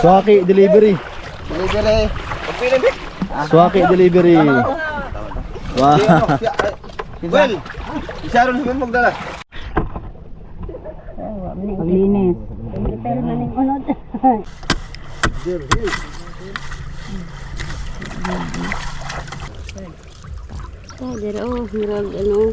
Swaki delivery. Delivery. Swaki delivery. Wow. Well, si Sharon naman magdala. Maglinis. Pero maning unod. Oh, dira oh, murag ano.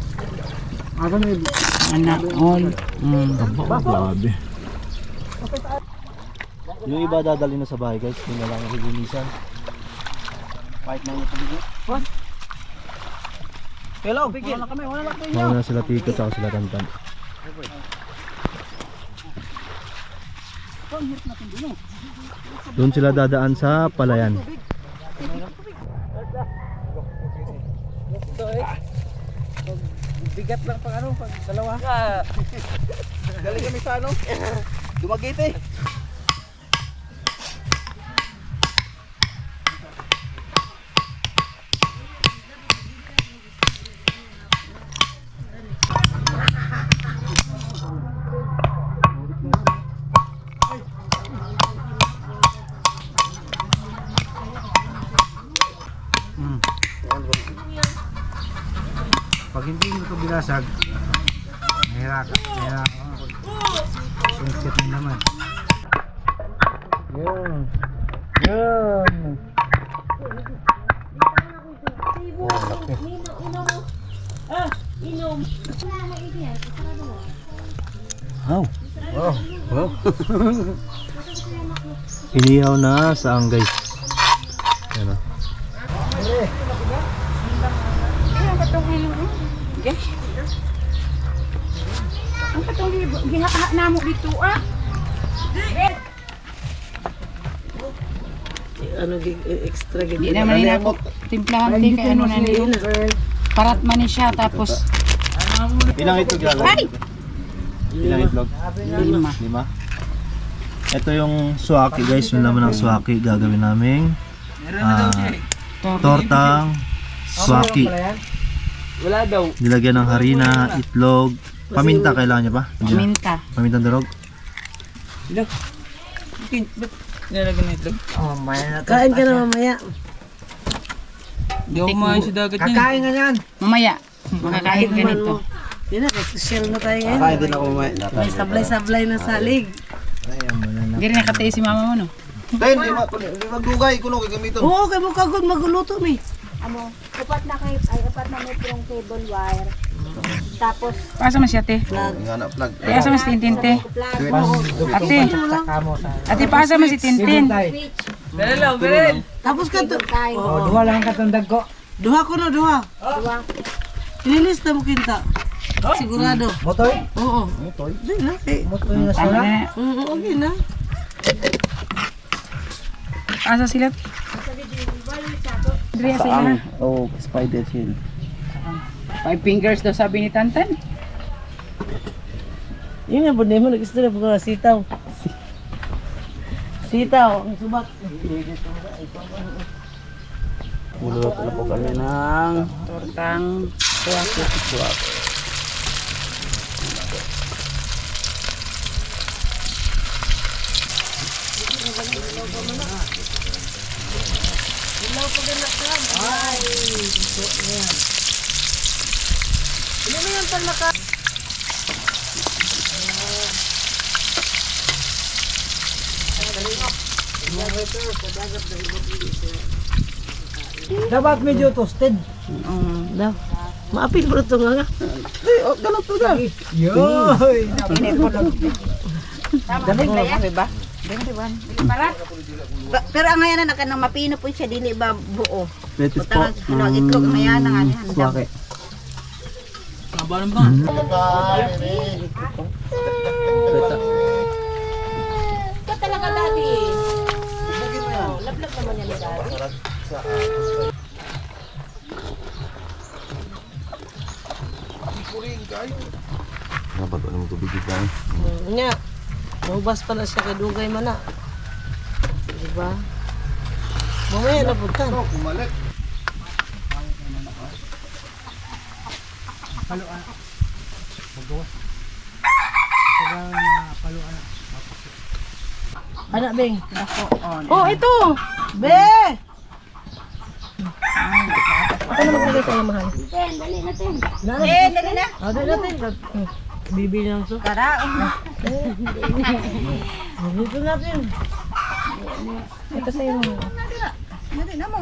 Anak all. Mm. Grabe. Yung iba dadali na sa bahay guys, yun na lang ang lilinisan. Kahit na yung tubig. Hello, Vicky. Wala kami, wala kami. Mauna na sila Tito at sila Tantan. Doon sila dadaan sa palayan. Bigat lang pag ano, pag dalawa. Galing kami sa ano? Dumagite. Pag hindi mo ito binasag, mahirap ka. Mahirap ka. Sungkit mo naman. Yun. Yun. Wow. Wow. Inihaw na saan guys? Ano? Ang katong gihaha namo dito ah. Di naman nila ako timplahan din kay ano na niyo. Parat man ni siya tapos Ilang itlog gagawin? Ilang itlog? lima. Lima? Ito yung swaki guys, yung laman ng swaki gagawin namin. Ah, tortang swaki. Wala daw. Nilagyan ng harina, itlog, paminta kailangan niya ba? Hindi na. Minta. Pamintang durog. Nilagyan na ito. Kain ka na mamaya. Hindi ako kumain sa dagat niya. Kakain nga yan. Mamaya. Makakain ka nito. Yun na, social na tayo ngayon. Kakain din ako kumain. May sablay-sablay na salig. Hindi rin nakatayo si mama mo no. Tayo, di ma- di magdugay. Kuno, gagamiton. Oo, kay mo kagod maguluto mi. Ano, upat na kay ay upat na metrong cable wire. Tapos Paasa man siya te. Nga na, plug. Paasa man si Tintin te. Ate. Ate paasa man si Tintin. Tapos ka to. Tayo. O, duha lang ang katundag ko. Duha ko na, duha. Duwa. Ilinis na mo kinta. Sigurado. Motoy? Oo. Di na. Eh. Motoy na Tama sila. na. Mm, okay na. Paasa sila. Dre sa ila. Oh, spider shield. Five fingers daw sabi ni Tantan. Yun ang problema, nag-istorya po ka sitaw. Sitaw, ang subak. Mulot na po kami ng... Tortang suwako. Suwako. Ilaw pa ganap lang. Ay, ito na yan. Ano mo yung palaka? Dapat medyo toasted. Um, daw. Maapil bruto nga nga. Ay, oh, ganun to na. Yoy! Dami ba yan? Dami ba? Pero ang ngayon na nakanang mapino po siya, dili ba buo? Betis po. Um, ano, itlog ngayon na nga. Suwake niyan. Suwaki. Ito talaga dati eh. Oh, Lablab naman yan ni dati. Dapat ano mo tubig ka. Nya. Maubas pala siya kay Dugay man na. Diba? Mamaya na punta. Anak Beng. Oh, ito. Be. Ako na magbigay sa mahal. Eh, dali na. Ah, dali natin. Bibili lang to. Karaon. Dito natin. Ito sa'yo. Dali na mo.